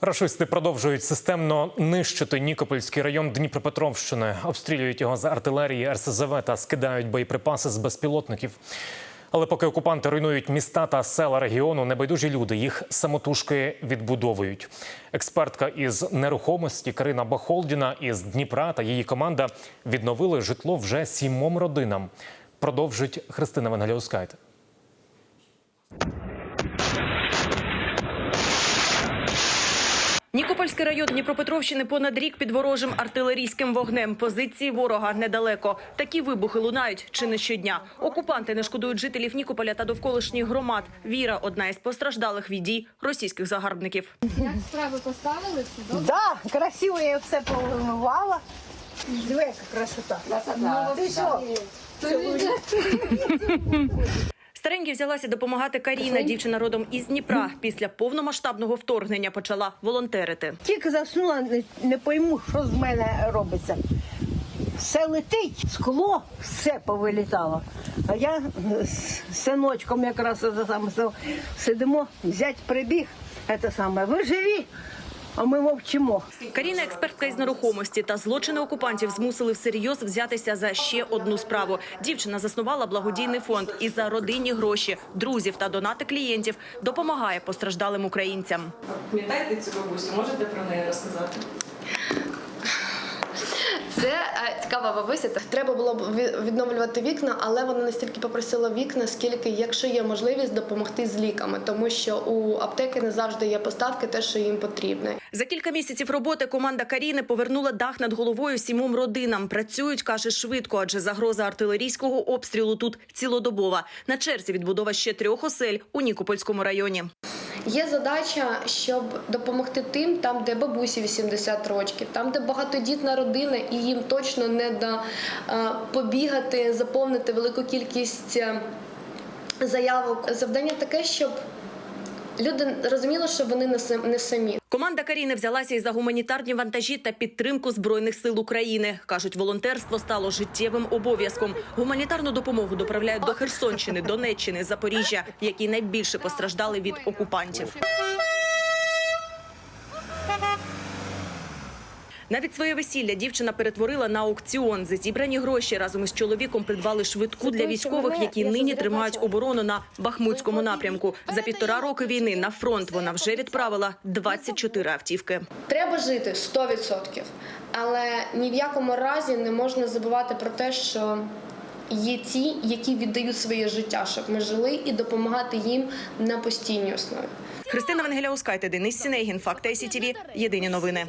Рашисти продовжують системно нищити Нікопольський район Дніпропетровщини, обстрілюють його з артилерії, РСЗВ та скидають боєприпаси з безпілотників. Але поки окупанти руйнують міста та села регіону, небайдужі люди їх самотужки відбудовують. Експертка із нерухомості Карина Бахолдіна із Дніпра та її команда відновили житло вже сімом родинам. Продовжить Христина Венгеляускайте. Нікопольський район Дніпропетровщини понад рік під ворожим артилерійським вогнем. Позиції ворога недалеко. Такі вибухи лунають чи не щодня. Окупанти не шкодують жителів Нікополя та довколишніх громад. Віра одна із постраждалих від дій російських загарбників. Як справи поставили? Добре? Да, красиво я все повимивала. Диви, яка красота. Красота. Ти що? Старенькі взялася допомагати Каріна. Дівчина родом із Дніпра. Після повномасштабного вторгнення почала волонтерити. Тільки заснула, не, не пойму, що з мене робиться. Все летить, скло, все повилітало. А я з синочком якраз це саме сидимо, зять прибіг, це саме, ви живі, а ми мовчимо. Каріна експертка із нерухомості та злочини окупантів змусили всерйоз взятися за ще одну справу. Дівчина заснувала благодійний фонд і за родинні гроші, друзів та донати клієнтів допомагає постраждалим українцям. Пам'ятаєте цю бабусю? Можете про неї розказати? Це е, цікава бабуся. Треба було б відновлювати вікна, але вона не стільки попросила вікна, скільки, якщо є можливість, допомогти з ліками, тому що у аптеки не завжди є поставки, те, що їм потрібно. За кілька місяців роботи команда Каріни повернула дах над головою сімом родинам. Працюють, каже, швидко, адже загроза артилерійського обстрілу тут цілодобова. На черзі відбудова ще трьох осель у Нікопольському районі. Є задача, щоб допомогти тим, там, де бабусі 80 років, там, де багатодітна родина, і їм точно не да е, побігати, заповнити велику кількість е, заявок. Завдання таке, щоб люди розуміли, що вони не самі. Команда Каріни взялася і за гуманітарні вантажі та підтримку збройних сил України. кажуть, волонтерство стало життєвим обов'язком. Гуманітарну допомогу доправляють до Херсонщини, Донеччини, Запоріжжя, які найбільше постраждали від окупантів. Навіть своє весілля дівчина перетворила на аукціон. За зібрані гроші разом із чоловіком придбали швидку для військових, які нині тримають оборону на Бахмутському напрямку. За півтора роки війни на фронт вона вже відправила 24 автівки. Треба жити 100%, але ні в якому разі не можна забувати про те, що є ті, які віддають своє життя, щоб ми жили, і допомагати їм на постійній основі. Христина Венгеляускайте, Денис Сінегін, Факт СІТВ. Єдині новини.